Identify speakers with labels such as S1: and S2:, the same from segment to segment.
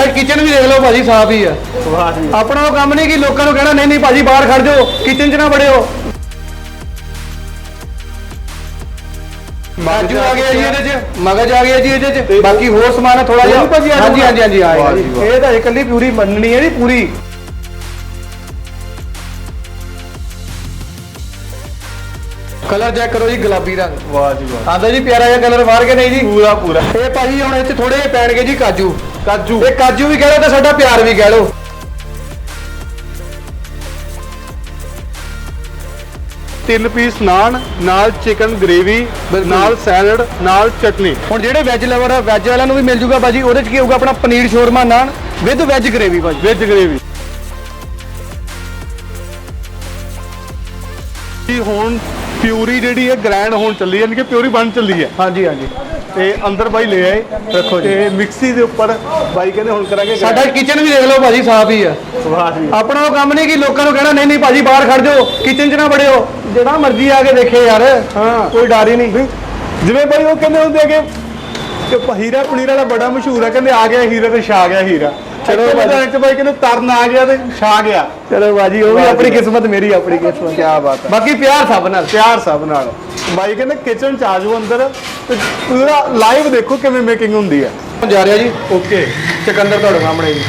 S1: ਸਾਡਾ ਕਿਚਨ ਵੀ ਦੇਖ ਲਓ ਭਾਜੀ ਸਾਫ਼ ਹੀ ਆ।
S2: ਵਾਹ ਜੀ
S1: ਆਪਣਾ ਉਹ ਕੰਮ ਨਹੀਂ ਕਿ ਲੋਕਾਂ ਨੂੰ ਕਹਿਣਾ ਨਹੀਂ ਨਹੀਂ ਭਾਜੀ ਬਾਹਰ ਖੜ ਜਾਓ ਕਿਚਨ 'ਚ ਨਾ ਵੜਿਓ। ਕਾਜੂ ਆ ਗਿਆ ਜੀ ਇਹਦੇ 'ਚ। ਮਗਜ ਆ ਗਿਆ ਜੀ ਇਹਦੇ 'ਚ। ਬਾਕੀ ਹੋਰ ਸਮਾਨ ਥੋੜਾ ਜਿਹਾ। ਹਾਂਜੀ? ਹਾਂਜੀ ਹਾਂਜੀ ਆਏਗਾ ਜੀ। ਇਹ ਤਾਂ ਇਕੱਲੀ ਪੂਰੀ ਮੰਨਣੀ ਹੈ ਜੀ ਪੂਰੀ। ਕਲਰ ਚੈੱਕ ਕਰੋ ਜੀ ਗੁਲਾਬੀ ਰੰਗ।
S2: ਵਾਹ ਜੀ ਵਾਹ।
S1: ਆਂਦਾ ਜੀ ਪਿਆਰਾ ਜਿਹਾ ਕਲਰ ਮਾਰ ਕੇ ਨਹੀਂ ਜੀ?
S2: ਪੂਰਾ ਪੂਰਾ।
S1: ਇਹ ਭਾਜੀ ਹੁਣ ਇੱਥੇ ਥੋੜੇ ਜਿਹੇ ਪੈਣਗੇ ਜੀ ਕਾਜੂ।
S2: ਕਾਜੂ।
S1: ਇਹ ਕਾਜੂ ਵੀ ਕਹਿ ਲਓ ਤੇ ਸਾਡਾ ਪਿਆਰ ਵੀ ਕਹਿ ਲਓ।
S2: ਤਿੰਨ ਪੀਸ ਨਾਨ ਨਾਲ ਚਿਕਨ ਗ੍ਰੇਵੀ। ਨਾਲ ਸੈਲਡ ਨਾਲ ਚਟਨੀ।
S1: ਹੁਣ ਜਿਹੜੇ ਵੈਜ ਲਵਰ ਆ ਵੈਜ ਵਾਲਿਆਂ ਨੂੰ ਵੀ ਮਿਲ ਜੂਗਾ ਭਾਜੀ ਉਹਦੇ ਚ ਕੀ ਹੋਊਗਾ ਆਪਣਾ paneer shawarma naan with veg gravy ਭਾਜੀ।
S2: ਵੈਜ ਗ੍ਰੇਵੀ ਜੀ ਹੁਣ ਪਿਊਰੀ ਜਿਹੜੀ ਹੈ ਗ੍ਰੈਂਡ ਹੋਣ ਚੱਲੀ ਹੈ ਯਾਨੀ ਕਿ ਪਿਊਰੀ ਬਣ ਚੱਲੀ ਹੈ।
S1: ਹਾਂਜੀ ਹਾਂਜੀ।
S2: ਤੇ ਅੰਦਰ ਬਾਈ ਲੈ ਆਏ।
S1: ਰੱਖੋ ਜੀ।
S2: ਤੇ ਮਿਕਸੀ ਦੇ ਉੱਪਰ ਬਾਈ ਕਹਿੰਦੇ ਹੁਣ ਕਰਾਂਗੇ
S1: ਸਾਡਾ ਕਿਚਨ ਵੀ ਦੇਖ ਲਓ ਭਾਜੀ ਸਾਫ਼ ਹੀ ਆ।
S2: ਵਾਹ ਜੀ
S1: ਆਪਣਾ ਉਹ ਕੰਮ ਨਹੀਂ ਕਿ ਲੋਕਾਂ ਨੂੰ ਕਹਿਣਾ ਨਹੀਂ ਨਹੀਂ ਭਾਜੀ ਬਾਹਰ ਖੜ ਜਾਓ ਕਿਚਨ 'ਚ ਨਾ ਵੜਿਓ। ਜਿਹੜਾ ਮਰਜ਼ੀ ਆ ਕੇ ਦੇਖੇ ਯਾਰ
S2: ਹਾਂ।
S1: ਕੋਈ ਡਰ ਹੀ ਨਹੀਂ।
S2: ਜਿਵੇਂ ਬਾਈ ਉਹ ਕਹਿੰਦੇ ਹੁੰਦੇ ਆ ਕਿ ਹੀਰਾ ਪਨੀਰ ਵਾਲਾ ਬੜਾ ਮਸ਼ਹੂਰ ਹੈ ਕਹਿੰਦੇ ਆ ਗਿਆ ਹੀਰਾ ਤੇ ਛਾ ਗਿਆ ਹੀਰਾ।
S1: ਚਲੋ
S2: ਚਲੋ
S1: ਬਾਈ।
S2: ਬਾਈ ਕਹਿੰਦੇ ਤਰਨ ਆ ਗਿਆ ਤੇ ਛਾ ਗਿਆ।
S1: ਚਲੋ ਭਾਜੀ ਉਹ ਵੀ ਆਪਣੀ। ਕਿਸਮਤ ਮੇਰੀ ਆਪਣੀ ਕਿਸਮਤ।
S2: ਕੀ ਬਾਤ ਹੈ।
S1: ਬਾਕੀ ਪਿਆਰ ਸਭ ਨਾਲ।
S2: ਪਿਆਰ ਸਭ ਨਾਲ। ਬਾਈ ਕਹਿੰਦੇ ਕਿਚਨ ਚ ਆ ਜਾਓ ਅੰਦਰ ਤੇ ਪੂਰਾ ਲਾਈਵ ਦੇਖੋ ਕਿਵੇਂ ਮੇਕਿੰਗ ਹੁੰਦੀ ਹੈ।
S1: ਜਾ ਰਿਹਾ ਜੀ।
S2: ਓਕੇ
S1: ਚਕੰਦਰ ਤੁਹਾਡੇ ਸਾਹਮਣੇ ਜੀ।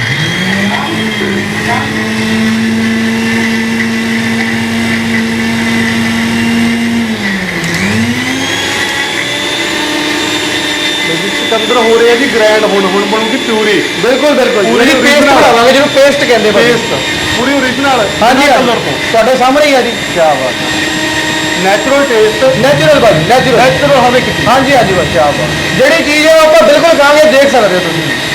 S2: ਸਿਕੰਦਰ ਹੋ ਰਿਹਾ ਜੀ ਗ੍ਰੈਂਡ ਹੁਣ ਹੁਣ ਬਣੂਗੀ ਪਿਊਰੀ।
S1: ਬਿਲਕੁਲ ਬਿਲਕੁਲ
S2: ਪੂਰੀ
S1: ਜੀ ਪੇਸਟ
S2: original।
S1: ਬਣਾਵਾਂਗੇ ਜਿਹਨੂੰ ਪੇਸਟ ਕਹਿੰਦੇ ਭਾਜੀ।
S2: ਪੇਸਟ ਪੂਰੀ ਓਰੀਜਨਲ
S1: ਹਾਂਜੀ
S2: ਕਲਰ ਤੋਂ।
S1: ਤੁਹਾਡੇ ਸਾਹਮਣੇ ਹੀ ਆ ਜੀ।
S2: ਕੀ ਬਾਤ ਨੈਚੁਰਲ ਟੇਸਟ
S1: ਨੈਚੁਰਲ ਭਾਜੀ ਨੈਚੁਰਲ
S2: ਨੈਚੁਰਲ ਹਵੇ ਕਿਤੇ
S1: ਹਾਂਜੀ ਹਾਂਜੀ ਬਸ ਕੀ ਬਾਤ ਜਿਹੜੀ ਚੀਜ਼ ਹੈ ਉਹ ਆਪਾਂ ਬਿਲਕੁਲ ਕਹਾਂਗੇ ਦੇਖ ਸਕਦੇ ਹੋ ਤੁਸੀਂ।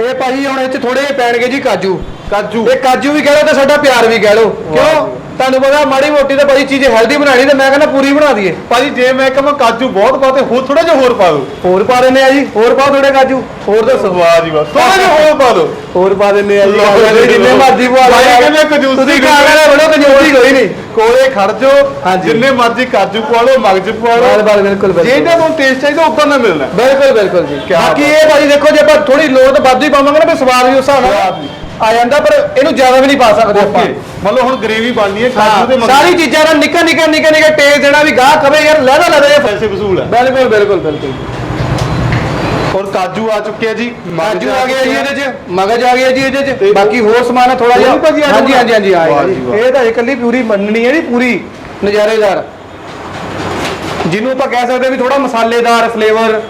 S1: ਇਹ ਭਾਜੀ ਹੁਣ ਇਹ ਚ ਥੋੜੇ ਜਿਹੇ ਪੈਣਗੇ ਜੀ ਕਾਜੂ।
S2: ਕਾਜੂ।
S1: ਇਹ ਕਾਜੂ ਵੀ ਕਹਿ ਲਓ ਤੇ ਸਾਡਾ ਪਿਆਰ ਵੀ ਕਹਿ ਲਓ। ਕਿਉਂ? ਤੁਹਾਨੂੰ ਪਤਾ ਮਾੜੀ ਮੋਟੀ ਤਾਂ ਭਾਜੀ ਚੀਜ਼ ਹੈਲਦੀ ਬਣਾਣੀ ਤੇ ਮੈਂ ਕਹਿੰਦਾ ਪੂਰੀ ਬਣਾ ਦਈਏ।
S2: ਭਾਜੀ ਜੇ ਮੈਂ ਕਹਾਂ ਕਾਜੂ ਬਹੁਤ ਪਾਤੇ ਹੋਰ ਥੋੜਾ ਜਿਹਾ ਹੋਰ ਪਾ ਦਿਓ।
S1: ਹੋਰ ਪਾ ਦਿੰਨੇ ਆ ਜੀ ਹੋਰ ਪਾਓ ਥੋੜੇ ਕਾਜੂ। ਹੋਰ ਦੱਸੋ
S2: ਵਾਹ ਜੀ ਵਾਹ ਥੋੜਾ ਜਿਹਾ ਹੋਰ ਪਾ ਦਿਓ।
S1: ਹੋਰ ਪਾ ਦਿੰਨੇ ਆ ਜੀ
S2: ਲਓ
S1: ਕਾਗਜ਼
S2: ਜੀ,
S1: ਜਿੰਨੇ
S2: ਲਓ।
S1: ਮਰਜ਼ੀ ਪਵਾ
S2: ਭਾਈ
S1: ਲਓ।
S2: ਕਹਿੰਦੇ ਕੰਜੂਸੀ
S1: ਤੁਸੀਂ
S2: ਕੋਈ
S1: ਕਾਗਜ਼ ਬੜੋ ਕੰਜੂਸੀ ਕੋਈ ਨਹੀਂ।
S2: ਕੋਲੇ ਖੜ ਜਾਓ
S1: ਹਾਂਜੀ।
S2: ਜਿੰਨੇ ਮਰਜ਼ੀ ਕਾਜੂ ਪਵਾ ਲਓ ਮਗਜ ਪਵਾ
S1: ਬਾਲ
S2: ਲਓ।
S1: ਬਾਲ ਬਿਲਕੁਲ ਬਿਲਕੁਲ।
S2: ਤੁਹਾਨੂੰ ਟੇਸਟ ਚਾਹੀਦਾ ਉਦਾਂ ਦਾ ਮਿਲਣਾ।
S1: ਬਿਲਕੁਲ ਬਿਲਕੁਲ ਜੀ।
S2: ਕਿਆ
S1: ਬਾਕੀ। ਇਹ ਭਾਜੀ ਦੇਖੋ ਜੇ ਆਪਾਂ ਥੋੜੀ ਲੋੜ ਤਾਂ ਵੱਧ ਹੀ ਪਾਵਾਂਗੇ ਨਾ ਫਿਰ ਸਵਾਦ ਵੀ ਉਸ ਹਿਸਾਬ
S2: ਸਵਾਦ
S1: ਨਾਲ
S2: ਵੀ।
S1: ਆ ਜਾਂਦਾ ਪਰ ਇਹਨੂੰ ਜ਼ਿਆਦਾ ਵੀ ਨਹੀਂ ਪਾ ਸਕਦੇ ਆਪਾਂ।
S2: ਓਕੇ ਮਤਲਬ ਹੁਣ ਗ੍ਰੇਵੀ ਬਣਨੀ ਹੈ ਕਾਜੂ ਦੇ
S1: ਹਾਂ,
S2: ਮਗਜ
S1: ਸਾਰੀ ਚੀਜ਼ਾਂ ਦਾ ਨਿੱਕਾ ਨਿੱਕਾ ਨਿੱਕਾ ਨਿੱਕਾ ਟੇਸਟ ਦੇਣਾ ਵੀ ਗਾਹ ਕਵੇ ਯਾਰ ਲੈਦਾ ਲੈਦਾ ਇਹ
S2: ਪੈਸੇ ਵਸੂਲ ਹੈ।
S1: ਬਿਲਕੁਲ ਬਿਲਕੁਲ ਬਿਲਕੁਲ।
S2: ਔਰ ਕਾਜੂ ਆ ਚੁੱਕੇ ਆ ਜੀ।
S1: ਕਾਜੂ ਆ ਗਿਆ ਜੀ ਇਹਦੇ 'ਚ। ਮਗਜ ਆ ਗਿਆ ਜੀ ਇਹਦੇ 'ਚ। ਬਾਕੀ ਹੋਰ ਸਮਾਨ ਹੈ ਥੋੜਾ ਜਿਹਾ।
S2: ਭਾਜੀ ਆ
S1: ਹਾਂਜੀ? ਹਾਂਜੀ ਹਾਂਜੀ ਆਏਗਾ
S2: ਵਾਹ
S1: ਜੀ
S2: ਵਾਹ।
S1: ਇਹ ਤਾਂ ਇਕੱਲੀ ਪੂਰੀ ਮੰਨਣੀ ਹੈ ਜੀ ਪੂਰੀ ਨਜ਼ਾਰੇਦਾਰ। ਜਿਹਨੂੰ ਆਪਾਂ ਕਹਿ ਸਕਦੇ ਹਾਂ ਵੀ ਥੋੜਾ ਮਸਾਲੇਦਾਰ ਫਲੇਵਰ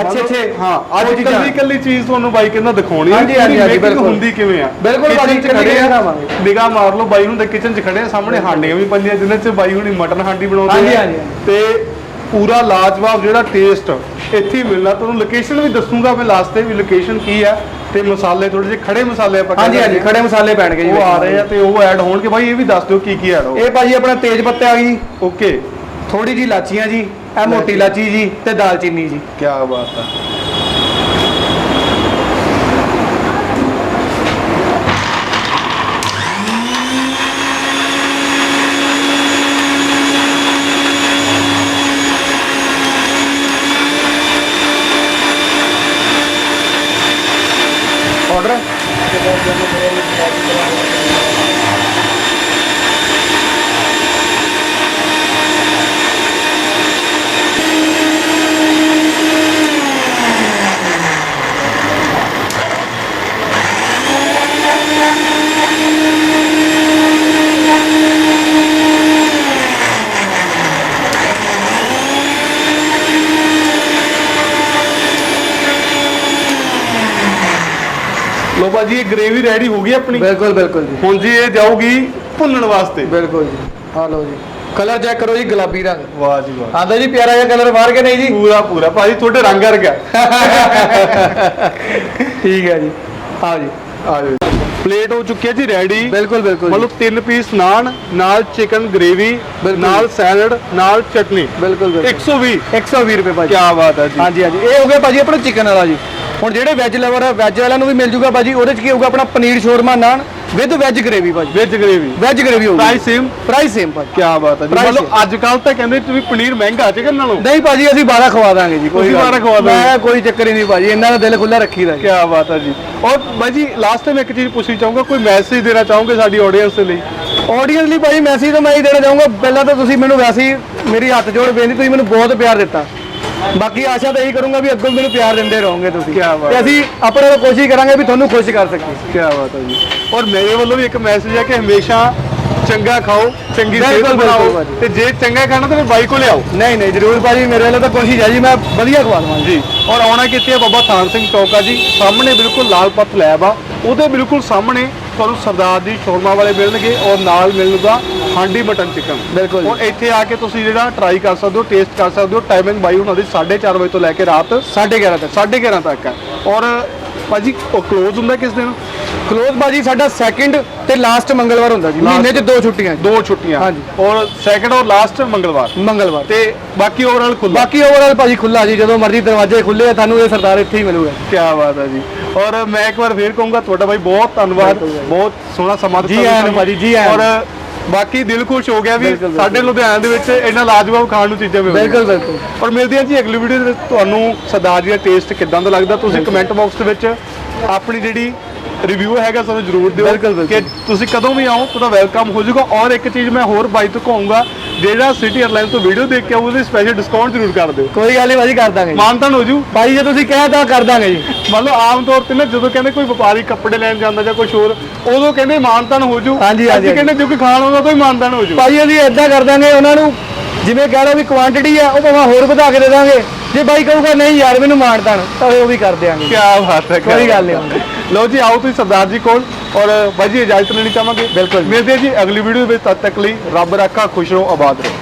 S1: ਅੱਛੇ ਅੱਛੇ।
S2: ਹਾਂ ਅੱਜ
S1: ਚੀਜ਼ਾਂ।
S2: ਕੱਲੀ ਕੱਲੀ ਚੀਜ਼ ਤੁਹਾਨੂੰ ਬਾਈ ਕਹਿੰਦਾ ਦਿਖਾਉਣੀ
S1: ਹਾਂਜੀ, ਹਾਂਜੀ, ਹਾਂਜੀ, ਬਿਲਕੁਲ।
S2: ਹੁੰਦੀ ਕਿਵੇਂ ਆ?
S1: ਬਿਲਕੁਲ
S2: Kitchen
S1: ਭਾਜੀ,
S2: ਚ ਖੜੇ ਆ
S1: ਦਿਖਾਵਾਂਗੇ।
S2: ਨਿਗਾਹ ਮਾਰ ਲਓ ਬਾਈ ਹੁਣ ਦੇ ਕਿਚਨ 'ਚ ਖੜੇ ਆ ਸਾਹਮਣੇ ਹਾਂਡੀਆਂ ਵੀ ਪੰਜੀਆਂ ਜਿਨ੍ਹਾਂ 'ਚ ਬਾਈ ਹੁਣੀ ਮਟਨ ਹਾਂਡੀ ਬਣਾਉਂਦੇ
S1: ਹਾਂਜੀ,
S2: ਆ।
S1: ਹਾਂਜੀ,
S2: ਤੇ ਪੂਰਾ ਲਾਜਵਾਬ ਜਿਹੜਾ ਟੇਸਟ ਇੱਥੇ ਹੀ ਮਿਲਣਾ। ਤੁਹਾਨੂੰ ਲੋਕੇਸ਼ਨ ਵੀ ਦੱਸੂਗਾ ਮੈਂ ਲਾਸਟ ਤੇ ਵੀ ਲੋਕੇਸ਼ਨ ਕੀ ਆ ਤੇ ਮਸਾਲੇ ਥੋੜੇ ਜਿਹੇ ਖੜੇ ਮਸਾਲੇ ਆਪਾਂ
S1: ਹਾਂਜੀ ਹਾਂਜੀ ਖੜੇ ਮਸਾਲੇ ਪੈਣਗੇ ਜੀ
S2: ਉਹ ਆ ਰਹੇ ਆ ਤੇ ਉਹ ਐਡ ਹੋਣਗੇ। ਬਾਈ ਇਹ ਵੀ ਦੱਸ ਦਿਓ ਕੀ ਕੀ ਐਡ ਹੋ
S1: ਇਹ ਭਾਜੀ ਆਪਣਾ ਤੇਜ ਪੱਤੇ ਆ ਗਈ।
S2: ਓਕੇ
S1: ਥੋੜੀ ਜੀ ਲਾਚੀਆਂ ਜੀ। ਇਹ ਮੋਟੀ ਲਾਚੀ ਜੀ ਤੇ ਦਾਲਚੀਨੀ ਜੀ।
S2: ਕੀ ਬਾਤ ਆ।
S1: ਆਰਡਰ
S2: ਲੋ ਬਾਜੀ ਇਹ ਗ੍ਰੇਵੀ ਰੈਡੀ ਹੋ ਗਈ ਆਪਣੀ।
S1: ਬਿਲਕੁਲ ਬਿਲਕੁਲ ਜੀ।
S2: ਹੁਣ ਜੀ ਇਹ ਜਾਊਗੀ ਭੁੰਨਣ ਵਾਸਤੇ।
S1: ਬਿਲਕੁਲ ਜੀ। ਆ ਲਓ ਜੀ। ਕਲਰ ਚੈੱਕ ਕਰੋ ਜੀ ਗੁਲਾਬੀ ਰੰਗ।
S2: ਵਾਹ ਜੀ ਵਾਹ।
S1: ਆਂਦਾ ਜੀ ਪਿਆਰਾ ਜਿਹਾ ਕਲਰ ਮਾਰ ਕੇ ਨਹੀਂ ਜੀ?
S2: ਪੂਰਾ ਪੂਰਾ। ਭਾਜੀ ਤੁਹਾਡੇ ਰੰਗ ਵਰਗਾ।
S1: ਠੀਕ ਹੈ ਜੀ। ਆਓ ਜੀ।
S2: ਆ ਜਾਓ ਪਲੇਟ ਹੋ ਚੁੱਕੀ ਹੈ ਜੀ ਰੈਡੀ
S1: ਬਿਲਕੁਲ ਬਿਲਕੁਲ
S2: ਮਤਲਬ ਤਿੰਨ ਪੀਸ ਨਾਨ ਨਾਲ ਚਿਕਨ ਗ੍ਰੇਵੀ। ਨਾਲ ਸੈਲਡ ਨਾਲ ਚਟਨੀ।
S1: ਬਿਲਕੁਲ ਬਿਲਕੁਲ।
S2: 120
S1: 120 ਰੁਪਏ ਭਾਜੀ।
S2: ਕੀ ਬਾਤ ਹੈ ਜੀ।
S1: ਹਾਂਜੀ ਹਾਂਜੀ। ਇਹ ਹੋ ਗਿਆ ਭਾਜੀ ਆਪਣਾ ਚਿਕਨ ਵਾਲਾ ਜੀ। ਹੁਣ ਜਿਹੜੇ ਵੈਜ ਲਵਰ ਆ ਵੈਜ ਵਾਲਿਆਂ ਨੂੰ ਵੀ ਮਿਲ ਜੂਗਾ ਭਾਜੀ ਉਹਦੇ ਚ ਕੀ ਹੋਊਗਾ ਆਪਣਾ paneer shawarma naan with veg gravy ਭਾਜੀ
S2: ਵੈਜ ਗ੍ਰੇਵੀ
S1: ਵੈਜ ਗ੍ਰੇਵੀ ਹੋਊਗੀ।
S2: ਪ੍ਰਾਈਸ ਸੇਮ
S1: ਪ੍ਰਾਈਸ ਸੇਮ ਭਾਜੀ
S2: ਕੀ ਬਾਤ ਹੈ ਜੀ।
S1: Price
S2: ਮਤਲਬ ਅੱਜ ਕੱਲ ਤਾਂ ਕਹਿੰਦੇ ਤੁਸੀਂ ਪਨੀਰ ਮਹਿੰਗਾ ਚਿਕਨ ਨਾਲੋਂ।
S1: ਨਹੀਂ ਭਾਜੀ ਅਸੀਂ 12 ਖਵਾ ਦਾਂਗੇ ਜੀ ਕੋਈ
S2: ਤੁਸੀਂ ਖਵਾ ਦੋਗੇ।
S1: ਮੈਂ ਕੋਈ ਚੱਕਰ ਹੀ ਨਹੀਂ ਭਾਜੀ ਇਹਨਾਂ ਦਾ ਦਿਲ ਖੁੱਲਾ ਰੱਖੀ ਦਾ
S2: ਕੀ ਬਾਤ ਆ ਜੀ। ਔਰ ਬਾਈ ਲਾਸਟ ਟਾਈਮ ਇੱਕ ਚੀਜ਼ ਪੁੱਛਣੀ ਚਾਹੂੰਗਾ ਕੋਈ ਮੈਸੇਜ ਦੇਣਾ ਚਾਹੋਗੇ ਸਾਡੀ ਆਡੀਅנס ਦੇ ਲਈ?
S1: ਆਡੀਅנס ਲਈ ਭਾਜੀ ਮੈਸੇਜ ਤਾਂ ਮੈਂ ਹੀ ਦੇਣਾ ਚਾਹੂੰਗਾ। ਪਹਿਲਾਂ ਤਾਂ ਤੁਸੀਂ ਮੈਨੂੰ ਵੈਸੇ ਹੀ ਮੇਰੀ ਹੱਥ ਜੋੜ ਬੇਨਤੀ ਤੁਸੀਂ ਮੈਨੂੰ ਬਹੁਤ ਪਿਆਰ ਦਿੱਤਾ। ਬਾਕੀ ਆਸ਼ਾ ਤਾਂ ਇਹੀ ਕਰੂੰਗਾ ਵੀ ਅੱਗੋਂ ਮੈਨੂੰ ਪਿਆਰ ਦਿੰਦੇ ਰਹੋਗੇ ਤੁਸੀਂ।
S2: ਕਿਆ ਬਾਤ
S1: ਤੇ ਅਸੀਂ ਆਪਣੇ ਵੱਲੋਂ ਕੋਸ਼ਿਸ਼ ਕਰਾਂਗੇ ਵੀ ਤੁਹਾਨੂੰ ਖੁਸ਼ ਕਰ ਸਕੀਏ।
S2: ਕੀ ਬਾਤ ਹੈ ਜੀ। ਔਰ ਮੇਰੇ ਵੱਲੋਂ ਵੀ ਇੱਕ ਮੈਸੇਜ ਹੈ ਕਿ ਹਮੇਸ਼ਾ ਚੰਗਾ ਖਾਓ ਚੰਗੀ ਸਿਹਤ
S1: ਬਿਲਕੁਲ,
S2: ਬਣਾਓ।
S1: ਭਾਜੀ।
S2: ਤੇ ਜੇ ਚੰਗਾ ਖਾਣਾ ਤਾਂ ਫਿਰ ਬਾਈ ਕੋ ਲਿਆਓ।
S1: ਨਹੀਂ ਨਹੀਂ ਜ਼ਰੂਰ ਭਾਜੀ ਮੇਰੇ ਵੱਲੋਂ ਤਾਂ ਕੋਸ਼ਿਸ਼ ਹੈ ਜੀ ਮੈਂ ਵਧੀਆ ਖਵਾ ਦਵਾਂਗਾ।
S2: ਜੀ। ਔਰ ਆਉਣਾ ਕਿੱਥੇ ਹੈ ਬਾਬਾ ਥਾਨ ਸਿੰਘ ਚੌਕ ਆ ਜੀ। ਸਾਹਮਣੇ ਬਿਲਕੁਲ ਲਾਲ ਪੱਤ ਲੈਬ ਆ। ਉਹਦੇ ਬਿਲਕੁਲ ਸਾਹਮਣੇ ਤੁਹਾਨੂੰ ਸਰਦਾਰ ਜੀ ਸ਼ੋਰਮਾ ਵਾਲੇ ਮਿਲਣਗੇ ਔਰ ਨਾਲ ਮਿਲੂਗਾ ਹਾਂਡੀ ਮਟਨ ਚਿਕਨ
S1: ਬਿਲਕੁਲ ਜੀ।
S2: ਔਰ ਇੱਥੇ ਆ ਕੇ ਤੁਸੀਂ ਜਿਹੜਾ ਟਰਾਈ ਕਰ ਸਕਦੇ ਹੋ ਟੇਸਟ ਕਰ ਸਕਦੇ ਹੋ ਟਾਈਮਿੰਗ ਬਾਈ ਉਹਨਾਂ ਦੀ 4:30 ਵਜੇ ਤੋਂ ਲੈ ਕੇ ਰਾਤ
S1: 11:30 ਤੱਕ
S2: 11:30 ਤੱਕ ਹੈ। ਔਰ ਭਾਜੀ ਉਹ ਕਲੋਜ਼ ਹੁੰਦਾ ਕਿਸ ਦਿਨ?
S1: ਕਲੋਜ਼ ਭਾਜੀ ਸਾਡਾ ਸੈਕਿੰਡ ਤੇ ਲਾਸਟ ਮੰਗਲਵਾਰ ਹੁੰਦਾ ਜੀ। ਮਹੀਨੇ 'ਚ ਦੋ ਛੁੱਟੀਆਂ ਜੀ।
S2: ਦੋ ਛੁੱਟੀਆਂ।
S1: ਹਾਂਜੀ।
S2: ਔਰ ਸੈਕੰਡ ਔਰ ਲਾਸਟ ਮੰਗਲਵਾਰ।
S1: ਮੰਗਲਵਾਰ।
S2: ਤੇ ਬਾਕੀ ਓਵਰਆਲ ਖੁੱਲਾ
S1: ਬਾਕੀ ਓਵਰਆਲ ਭਾਜੀ ਖੁੱਲਾ ਜੀ। ਜਦੋਂ ਮਰਜ਼ੀ ਦਰਵਾਜ਼ੇ ਖੁੱਲੇ ਆ ਤੁਹਾਨੂੰ ਇਹ ਸਰਦਾਰ ਇੱਥੇ ਹੀ ਮਿਲੂਗਾ।
S2: ਕੀ ਬਾਤ ਹੈ ਜੀ। ਔਰ ਮੈਂ ਇੱਕ ਵਾਰ ਫੇਰ ਕਹੂੰਗਾ ਤੁਹਾਡਾ ਬਾਈ ਬਹੁਤ ਧੰਨਵਾਦ। ਬਹੁਤ ਸੋਹਣਾ ਸਮਾਂ
S1: ਜੀ
S2: ਤੁਸੀਂ
S1: ਆਇਆਂ ਨੂੰ। ਭਾਜੀ, ਜੀ ਆਇਆਂ
S2: ਔਰ ਬਾਕੀ ਦਿਲ ਖੁਸ਼ ਹੋ ਗਿਆ ਵੀ
S1: ਬਿਲਕੁਲ, ਬਿਲਕੁਲ।
S2: ਸਾਡੇ ਲੁਧਿਆਣੇ ਦੇ ਵਿੱਚ ਇੰਨਾ ਲਾਜਵਾਬ ਖਾਣ ਨੂੰ ਚੀਜ਼ਾਂ ਮਿਲ
S1: ਬਿਲਕੁਲ ਬਿਲਕੁਲ
S2: ਔਰ ਮਿਲਦੇ ਹਾਂ ਜੀ ਅਗਲੀ ਵੀਡੀਓ ਦੇ ਵਿੱਚ ਤੁਹਾਨੂੰ ਸਰਦਾਰ ਜੀ ਦਾ ਟੇਸਟ ਕਿਦਾਂ ਦਾ ਲੱਗਦਾ ਤੁਸੀਂ ਕਮੈਂਟ ਬਾਕਸ ਦੇ ਵਿੱਚ ਆਪਣੀ ਜਿਹੜੀ ਰਿਵਿਊ ਹੈਗਾ ਸਾਨੂੰ ਜ਼ਰੂਰ ਦਿਓ
S1: ਬਿਲਕੁਲ, ਬਿਲਕੁਲ।
S2: ਕਿ ਤੁਸੀਂ ਕਦੋਂ ਵੀ ਆਓ ਤੁਹਾਡਾ ਵੈਲਕਮ ਹੋ ਜਾਊਗਾ ਔਰ ਇੱਕ ਚੀਜ਼ ਮੈਂ ਹੋਰ ਬਾਈ ਤੋਂ ਕਹੂੰਗਾ ਜਿਹੜਾ ਸਿਟੀ 에ਅਰਲਾਈਨ ਤੋਂ ਵੀਡੀਓ ਦੇਖ ਕੇ ਆਊ ਉਹਦੇ ਸਪੈਸ਼ਲ ਡਿਸਕਾਊਂਟ ਜ਼ਰੂਰ ਕਰ ਦਿਓ।
S1: ਕੋਈ ਗੱਲ ਨਹੀਂ ਭਾਜੀ ਕਰ ਦਾਂਗੇ ਜੀ।
S2: ਮਾਨਤਾਨ ਹੋ ਜੂ।
S1: ਭਾਈ ਜੇ ਤੁਸੀਂ ਕਹਿ ਤਾਂ ਕਰ ਦਾਂਗੇ ਜੀ।
S2: ਮੰਨ ਲਓ ਆਮ ਤੌਰ ਤੇ ਨਾ ਜਦੋਂ ਕਹਿੰਦੇ ਕੋਈ ਵਪਾਰੀ ਕੱਪੜੇ ਲੈਣ ਜਾਂਦਾ ਜਾਂ ਕੁਝ ਹੋਰ ਉਦੋਂ ਕਹਿੰਦੇ ਮਾਨਤਾਨ ਹੋ ਜੂ।
S1: ਹਾਂਜੀ, ਹਾਂਜੀ,
S2: ਅਸੀਂ ਕਹਿੰਦੇ ਜੋ ਕੋਈ ਖਾਣ ਆਉਂਦਾ ਤਾਂ ਹੀ ਮਾਨਤਾਨ ਹੋ ਜੂ।
S1: ਭਾਈ ਅਸੀਂ ਏਦਾਂ ਕਰ ਦਾਂਗੇ ਉਹਨਾਂ ਨੂੰ ਜਿਵੇਂ ਕਹਿ ਲਓ ਵੀ ਕੁਆਂਟੀਟੀ ਆ ਉਹ ਭਾਵੇਂ ਹੋਰ ਵਧਾ ਕੇ ਦੇ ਦਾਂਗੇ। ਜੇ ਬਾਈ ਕਹੂਗਾ ਨਹੀਂ ਯਾਰ ਮੈਨੂੰ ਮਾਣ ਤਾਣ ਤਾਂ ਉਹ ਵੀ ਕਰ ਦਿਆਂਗੇ।
S2: ਕੀ ਬਾਤ ਹੈ ਕਿਆ
S1: ਕੋਈ ਗੱਲ। ਨਹੀਂ।
S2: ਲਓ ਜੀ ਆਓ ਤੁਸੀਂ ਸਰਦਾਰ ਜੀ ਕੋਲ ਔਰ ਬਾਈ ਜੀ ਇਜਾਜ਼ਤ ਲੈਣੀ ਚਾਹਾਂਗੇ?
S1: ਬਿਲਕੁਲ।
S2: ਮਿਲਦੇ ਜੀ ਅਗਲੀ ਵੀਡੀਓ ਵਿੱਚ। ਤਦ ਤੱਕ ਲਈ ਰੱਬ ਰਾਖਾ ਖੁਸ਼ ਰਹੋ ਆਬਾਦ ਰਹੋ।